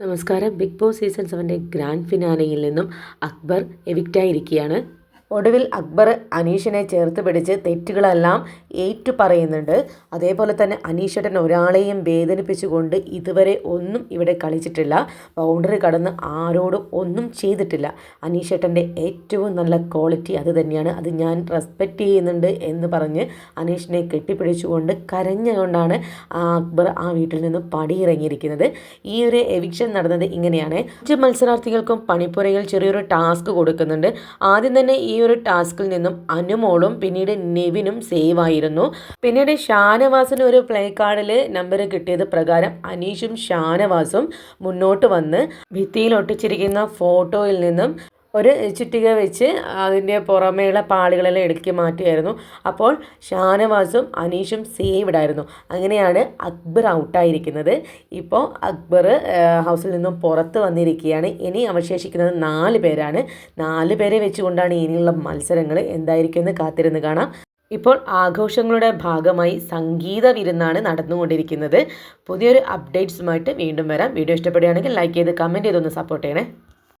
നമസ്കാരം. Big Boss season സെവന്റെ grand ഫിനാലയിൽ നിന്നും അക്ബർ എവിക്റ്റായിരിക്കുകയാണ്. ഒടുവിൽ അക്ബർ അനീഷിനെ ചേർത്ത് പിടിച്ച് തെറ്റുകളെല്ലാം ഏറ്റു പറയുന്നുണ്ട് അതേപോലെ തന്നെ അനീഷേട്ടൻ ഒരാളെയും വേദനിപ്പിച്ചുകൊണ്ട് ഇതുവരെ ഒന്നും ഇവിടെ കളിച്ചിട്ടില്ല. ബൗണ്ടറി കടന്ന് ആരോടും ഒന്നും ചെയ്തിട്ടില്ല. അനീഷേട്ടന്റെ ഏറ്റവും നല്ല ക്വാളിറ്റി അത് തന്നെയാണ്. അത് ഞാൻ റെസ്പെക്റ്റ് ചെയ്യുന്നുണ്ട് എന്ന് പറഞ്ഞ് അനീഷിനെ കെട്ടിപ്പിടിച്ചുകൊണ്ട് കരഞ്ഞുകൊണ്ടാണ് അക്ബർ ആ വീട്ടിൽ നിന്ന് പടിയിറങ്ങിയിരിക്കുന്നത്. ഈ ഒരു എവിക്ഷൻ നടന്നത് ഇങ്ങനെയാണ്. അഞ്ച് മത്സരാർത്ഥികൾക്കും പണിപ്പുരയിൽ ചെറിയൊരു ടാസ്ക് കൊടുക്കുന്നുണ്ട്. ആദ്യം തന്നെ ഈ ഒരു ടാസ്കിൽ നിന്നും അനുമോളും പിന്നീട് നെവിനും സേവ് ആയിരുന്നു. പിന്നീട് ഷാനവാസിന് ഒരു പ്ലേ കാർഡിൽ നമ്പർ കിട്ടിയത് പ്രകാരം അനീഷും ഷാനവാസും മുന്നോട്ട് വന്ന് ഭിത്തിയിൽ ഒട്ടിച്ചിരിക്കുന്ന ഫോട്ടോയിൽ നിന്നും ഒരു ചുറ്റിക വെച്ച് അതിന്റെ പുറമേയുള്ള പാളികളെല്ലാം ഇടുക്കി മാറ്റിയായിരുന്നു അപ്പോൾ ഷാനവാസും അനീഷും സേവ്ഡ് ആയിരുന്നു അങ്ങനെയാണ് അക്ബർ ഔട്ടായിരിക്കുന്നത് ഇപ്പോൾ അക്ബർ ഹൗസിൽ നിന്നും പുറത്ത് വന്നിരിക്കുകയാണ്. ഇനി അവശേഷിക്കുന്നത് നാല് പേരാണ്. നാല് പേരെ വെച്ചുകൊണ്ടാണ് ഇനിയുള്ള മത്സരങ്ങൾ എന്തായിരിക്കും എന്ന് കാത്തിരുന്ന് കാണാം. ഇപ്പോൾ ആഘോഷങ്ങളുടെ ഭാഗമായി സംഗീത വിരുന്നാണ് നടന്നുകൊണ്ടിരിക്കുന്നത്. പുതിയൊരു അപ്ഡേറ്റ്സുമായിട്ട് വീണ്ടും വരാം. വീഡിയോ ഇഷ്ടപ്പെടുകയാണെങ്കിൽ ലൈക്ക് ചെയ്ത് കമന്റ് ചെയ്തൊന്ന് സപ്പോർട്ട് ചെയ്യണേ.